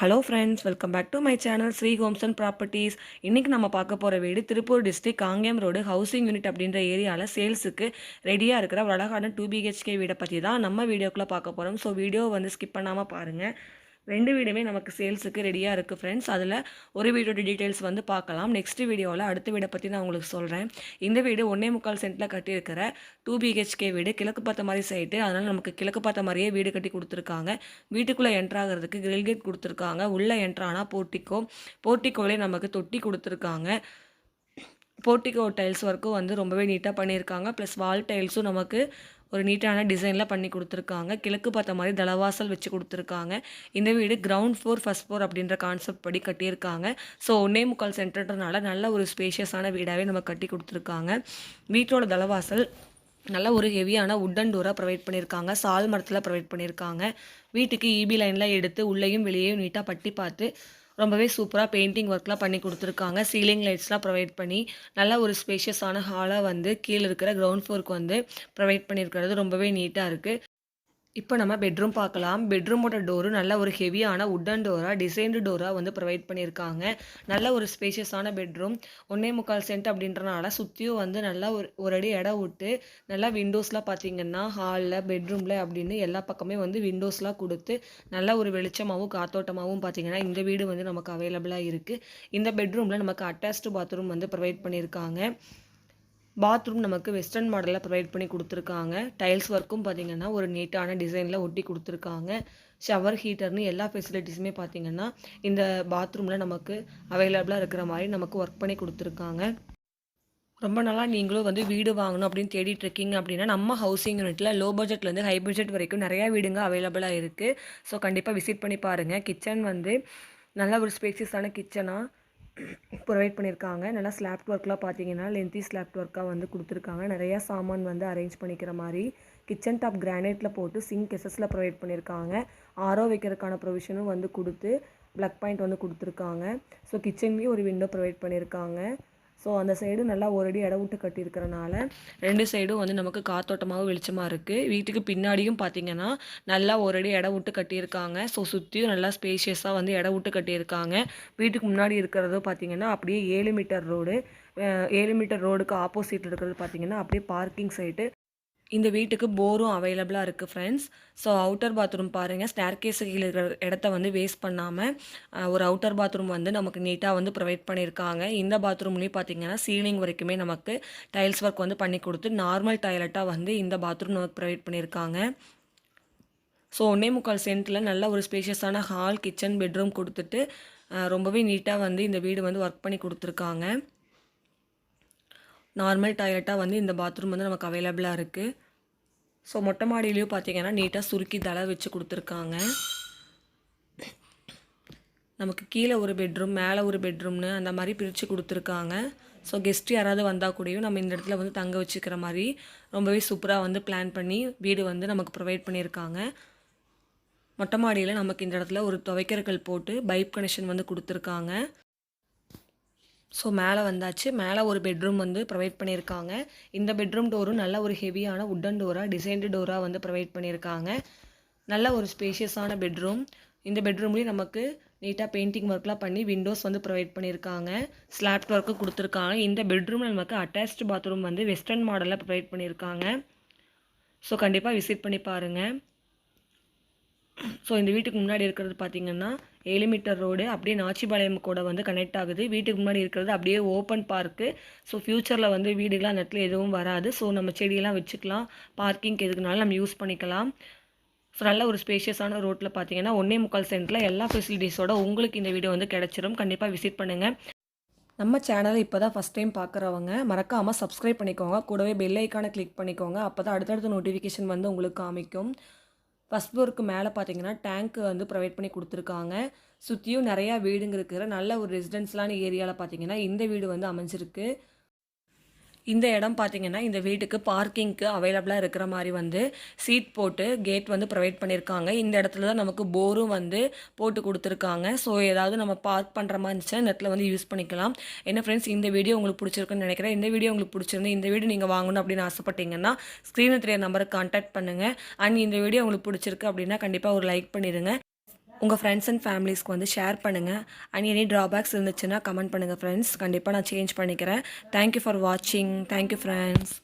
Hello friends welcome back to my channel Sri homes and properties இன்றைக்கி நம்ம பார்க்க போகிற வீடு Tiruppur district Kangeyam road housing unit அப்படின்ற ஏரியாவில் சேல்ஸுக்கு ரெடியாக இருக்கிற ஒரு அழகான டூ பிஹெச்கே வீடை பற்றி தான் நம்ம வீடியோக்குள்ளே பார்க்க போகிறோம் ஸோ வீடியோ வந்து ஸ்கிப் பண்ணாமல் பாருங்கள் ரெண்டு வீடுமே நமக்கு சேல்ஸுக்கு ரெடியாக இருக்குது ஃப்ரெண்ட்ஸ் அதில் ஒரு வீடோட டீட்டெயில்ஸ் வந்து பார்க்கலாம். நெக்ஸ்ட் வீடியோவில் அடுத்த வீடை பற்றி நான் உங்களுக்கு சொல்கிறேன் இந்த வீடு ஒன்றே முக்கால் சென்ட்டில் கட்டியிருக்கிற டூ பிஹெச்கே வீடு கிழக்கு பார்த்த மாதிரி சைட்டு அதனால் நமக்கு கிழக்கு பார்த்த மாதிரியே வீடு கட்டி கொடுத்துருக்காங்க. வீட்டுக்குள்ளே என்ட்ராகிறதுக்கு கிரில் கேட் கொடுத்துருக்காங்க. உள்ளே என்ட்ரானா போர்ட்டிக்கோ போர்ட்டிக்கோலே நமக்கு தொட்டி கொடுத்துருக்காங்க. போர்ட்டிகோ டைல்ஸ் ஒர்க்கும் வந்து ரொம்பவே நீட்டாக பண்ணியிருக்காங்க. ப்ளஸ் வால் டைல்ஸும் நமக்கு ஒரு நீட்டான டிசைனில் பண்ணி கொடுத்துருக்காங்க. கிழக்கு பார்த்த மாதிரி தளவாசல் வச்சு கொடுத்துருக்காங்க. இந்த வீடு கிரவுண்ட் ஃப்ளோர் ஃபஸ்ட் ஃப்ளோர் அப்படின்ற கான்செப்ட் படி கட்டியிருக்காங்க. ஸோ ஒன்னே முக்கால் சென்டர்ன்றனால நல்ல ஒரு ஸ்பேஷியஸான வீடாகவே நம்ம கட்டி கொடுத்துருக்காங்க. வீட்டோட தளவாசல் நல்ல ஒரு ஹெவியான உட்டன் டோராக ப்ரொவைட் பண்ணியிருக்காங்க. சால் மரத்தில் ப்ரொவைட் பண்ணியிருக்காங்க. வீட்டுக்கு இபி லைனில் எடுத்து உள்ளேயும் வெளியேயும் நீட்டாக பட்டி பார்த்து ரொம்பவே சூப்பராக பெயிண்டிங் ஒர்க்லாம் பண்ணி கொடுத்துருக்காங்க. சீலிங் லைட்ஸ்லாம் ப்ரொவைட் பண்ணி நல்ல ஒரு ஸ்பேஷியஸான ஹாலாக வந்து கீழே இருக்கிற கிரவுண்ட் ஃப்ளோருக்கு வந்து ப்ரொவைட் பண்ணியிருக்கிறது ரொம்பவே நீட்டாக இருக்குது இப்போ நம்ம பெட்ரூம் பார்க்கலாம் பெட்ரூமோட டோரு நல்ல ஒரு ஹெவியான உட்டன் டோராக டிசைன்டு டோராக வந்து ப்ரொவைட் பண்ணியிருக்காங்க நல்ல ஒரு ஸ்பேஷியஸான பெட்ரூம் ஒன்றே முக்கால் சென்ட் அப்படின்றனால சுற்றியும் வந்து நல்லா ஒரு ஒரு அடி இடம் விட்டு நல்லா விண்டோஸ்லாம் பார்த்தீங்கன்னா ஹாலில் பெட்ரூமில் அப்படின்னு எல்லா பக்கமே வந்து விண்டோஸ்லாம் கொடுத்து நல்ல ஒரு வெளிச்சமாகவும் காத்தோட்டமாகவும் பார்த்தீங்கன்னா இந்த வீடு வந்து நமக்கு அவைலபிளாக இருக்குது இந்த பெட்ரூமில் நமக்கு அட்டாச்டு பாத்ரூம் வந்து ப்ரொவைட் பண்ணியிருக்காங்க பாத்ரூம் நமக்கு வெஸ்டர்ன் மாடலில் ப்ரொவைட் பண்ணி கொடுத்துருக்காங்க. டைல்ஸ் ஒர்க்கும் பார்த்தீங்கன்னா ஒரு நீட்டான டிசைனில் ஒட்டி கொடுத்துருக்காங்க. ஷவர் ஹீட்டர்னு எல்லா ஃபெசிலிட்டிஸுமே பார்த்தீங்கன்னா இந்த பாத்ரூமில் நமக்கு அவைலபிளாக இருக்கிற மாதிரி நமக்கு ஒர்க் பண்ணி கொடுத்துருக்காங்க. ரொம்ப நாளாக நீங்களும் வந்து வீடு வாங்கணும் அப்படின்னு தேடிட்டு இருக்கீங்க அப்படின்னா நம்ம ஹவுசிங் யூனிட்டில் லோ பட்ஜெட்லேருந்து ஹை பட்ஜெட் வரைக்கும் நிறையா வீடுங்க அவைலபிளாக இருக்குது ஸோ கண்டிப்பாக விசிட் பண்ணி பாருங்கள் கிச்சன் வந்து நல்ல ஒரு ஸ்பேசியஸான கிச்சனாக ப்ரொவைட் பண்ணியிருக்காங்க நல்லா ஸ்லாப் ஒர்க்லாம் பார்த்தீங்கன்னா லென்த்தி ஸ்லாப் ஒர்க்காக வந்து கொடுத்துருக்காங்க. நிறையா சாமான் வந்து அரேஞ்ச் பண்ணிக்கிற மாதிரி கிச்சன் டாப் கிரானைட்டில் போட்டு சிங்க் எஸ்எஸில் ப்ரொவைட் பண்ணியிருக்காங்க ஆரோ வைக்கிறதுக்கான ப்ரொவிஷனும் வந்து கொடுத்து ப்ளக் பாயிண்ட் வந்து கொடுத்துருக்காங்க. ஸோ கிச்சன்லேயும் ஒரு விண்டோ ப்ரொவைட் பண்ணியிருக்காங்க ஸோ அந்த சைடு நல்லா ஒரு அடி இடவுட்டு விட்டு கட்டியிருக்கிறனால ரெண்டு சைடும் வந்து நமக்கு காத்தோட்டமாகவும் வெளிச்சமாக இருக்குது வீட்டுக்கு பின்னாடியும் பார்த்தீங்கன்னா நல்லா ஒரு அடி இடம் விட்டு கட்டியிருக்காங்க. ஸோ சுற்றியும் நல்லா ஸ்பேஷியஸாக வந்து இடம் விட்டு கட்டியிருக்காங்க. வீட்டுக்கு முன்னாடி இருக்கிறதோ பார்த்தீங்கன்னா அப்படியே ஏழு மீட்டர் ரோடு ஏழு மீட்டர் ரோடுக்கு ஆப்போசிட் இருக்கிறது பார்த்தீங்கன்னா அப்படியே பார்க்கிங் சைட்டு இந்த வீட்டுக்கு போரும் அவைலபிளாக இருக்குது ஃப்ரெண்ட்ஸ் ஸோ அவுட்டர் பாத்ரூம் பாருங்கள் ஸ்டேர் கீழே இருக்கிற இடத்த வந்து வேஸ்ட் பண்ணாமல் ஒரு அவுட்டர் பாத்ரூம் வந்து நமக்கு நீட்டாக வந்து ப்ரொவைட் பண்ணியிருக்காங்க இந்த பாத்ரூம்லேயும் பார்த்தீங்கன்னா சீலிங் வரைக்குமே நமக்கு டைல்ஸ் ஒர்க் வந்து பண்ணி கொடுத்து நார்மல் டாய்லெட்டாக வந்து இந்த பாத்ரூம் நமக்கு ப்ரொவைட் பண்ணியிருக்காங்க ஸோ ஒன்றே முக்கால் சென்ட்டில் நல்ல ஒரு ஸ்பேஷியஸான ஹால் கிச்சன் பெட்ரூம் கொடுத்துட்டு ரொம்பவே நீட்டாக வந்து இந்த வீடு வந்து ஒர்க் பண்ணி கொடுத்துருக்காங்க. நார்மல் டாய்லெட்டாக வந்து இந்த பாத்ரூம் வந்து நமக்கு அவைலபிளாக இருக்குது ஸோ மொட்டை மாடியிலையும் பார்த்தீங்கன்னா நீட்டாக சுருக்கி தலை வச்சு கொடுத்துருக்காங்க. நமக்கு கீழே ஒரு பெட்ரூம் மேலே ஒரு பெட்ரூம்னு அந்த மாதிரி பிரித்து கொடுத்துருக்காங்க. ஸோ கெஸ்ட் யாராவது வந்தால் கூடயும் நம்ம இந்த இடத்துல வந்து தங்க வச்சுக்கிற மாதிரி ரொம்பவே சூப்பராக வந்து பிளான் பண்ணி வீடு வந்து நமக்கு ப்ரொவைட் பண்ணியிருக்காங்க மொட்டை மாடியில் நமக்கு இந்த இடத்துல ஒரு துவைக்கிறக்கல் போட்டு பைப் கனெக்ஷன் வந்து கொடுத்துருக்காங்க. ஸோ மேலே வந்தாச்சு. மேலே ஒரு பெட்ரூம் வந்து ப்ரொவைட் பண்ணியிருக்காங்க இந்த பெட்ரூம் டோரும் நல்ல ஒரு ஹெவியான உட்டன் டோராக டிசைன்டு டோராக வந்து ப்ரொவைட் பண்ணியிருக்காங்க நல்ல ஒரு ஸ்பேஷியஸான பெட்ரூம் இந்த பெட்ரூம்லேயும் நமக்கு நீட்டாக பெயிண்டிங் ஒர்க்லாம் பண்ணி விண்டோஸ் வந்து ப்ரொவைட் பண்ணியிருக்காங்க ஸ்லாப் ஒர்க்கு கொடுத்துருக்காங்க. இந்த பெட்ரூமில் நமக்கு அட்டாச்டு பாத்ரூம் வந்து வெஸ்டர்ன் மாடலில் ப்ரொவைட் பண்ணியிருக்காங்க ஸோ கண்டிப்பாக விசிட் பண்ணி பாருங்கள் ஸோ இந்த வீட்டுக்கு முன்னாடி இருக்கிறது பார்த்தீங்கன்னா ஏழு மீட்டர் ரோடு அப்படியே நாச்சிபாளையம் கூட வந்து கனெக்ட் ஆகுது. வீட்டுக்கு முன்னாடி இருக்கிறது அப்படியே ஓப்பன் பார்க்கு ஸோ ஃப்யூச்சரில் வந்து வீடுகளாம் அந்த இடத்துல எதுவும் வராது. ஸோ நம்ம செடியெல்லாம் வச்சுக்கலாம். பார்க்கிங்க்கு எதுக்குனாலும் நம்ம யூஸ் பண்ணிக்கலாம். ஸோ நல்ல ஒரு ஸ்பேஷியஸான ரோட்டில் பார்த்தீங்கன்னா ஒன்றே முக்கால் சென்ட்டில் எல்லா ஃபெசிலிட்டிஸோட உங்களுக்கு இந்த வீடியோ வந்து கிடச்சிரும். கண்டிப்பாக விசிட் பண்ணுங்கள் நம்ம சேனலை இப்போ தான் ஃபஸ்ட் டைம் பார்க்குறவங்க மறக்காமல் சப்ஸ்கிரைப் பண்ணிக்கோங்க. கூடவே பெல் ஐக்கானை கிளிக் பண்ணிக்கோங்க. அப்போ தான் அடுத்தடுத்த நோட்டிஃபிகேஷன் வந்து உங்களுக்கு காமிக்கும். ஃபஸ்ட் ஃப்ளோருக்கு மேலே பார்த்தீங்கன்னா டேங்க்கு வந்து ப்ரொவைட் பண்ணி கொடுத்துருக்காங்க. சுற்றியும் நிறையா வீடுங்க இருக்கிற நல்ல ஒரு ரெசிடென்ஸ்லான ஏரியாவில் பார்த்தீங்கன்னா இந்த வீடு வந்து அமைஞ்சிருக்கு. இந்த இடம் பார்த்தீங்கன்னா இந்த வீட்டுக்கு பார்க்கிங்க்கு அவைலபிளாக இருக்கிற மாதிரி வந்து சீட் போட்டு கேட் வந்து ப்ரொவைட் பண்ணியிருக்காங்க இந்த இடத்துல தான் நமக்கு போரும் வந்து போட்டு கொடுத்துருக்காங்க. ஸோ ஏதாவது நம்ம பார்க் பண்ணுற மாதிரி இருந்துச்சுன்னா இந்த இடத்துல வந்து யூஸ் பண்ணிக்கலாம். என்ன ஃப்ரெண்ட்ஸ் இந்த வீடியோ உங்களுக்கு பிடிச்சிருக்குன்னு நினைக்கிறேன். இந்த வீடியோ உங்களுக்கு பிடிச்சிருந்து இந்த வீடியோ நீங்கள் வாங்கணும் அப்படின்னு ஆசைப்பட்டீங்கன்னா ஸ்க்ரீனில் தெரிய நம்பருக்கு கான்டாக்ட் பண்ணுங்கள் அண்ட் இந்த வீடியோ உங்களுக்கு பிடிச்சிருக்கு அப்படின்னா கண்டிப்பாக ஒரு லைக் பண்ணிடுங்க உங்கள் ஃப்ரெண்ட்ஸ் அண்ட் ஃபேமிலிஸ்க்கு வந்து ஷேர் பண்ணுங்கள் அண்ட் எனி ட்ராபேக்ஸ் இருந்துச்சுன்னா கமெண்ட் பண்ணுங்கள் ஃப்ரெண்ட்ஸ் கண்டிப்பாக நான் சேஞ்ச் பண்ணிக்கிறேன். தேங்க்யூ ஃபார் வாட்சிங் தேங்க்யூ ஃப்ரெண்ட்ஸ்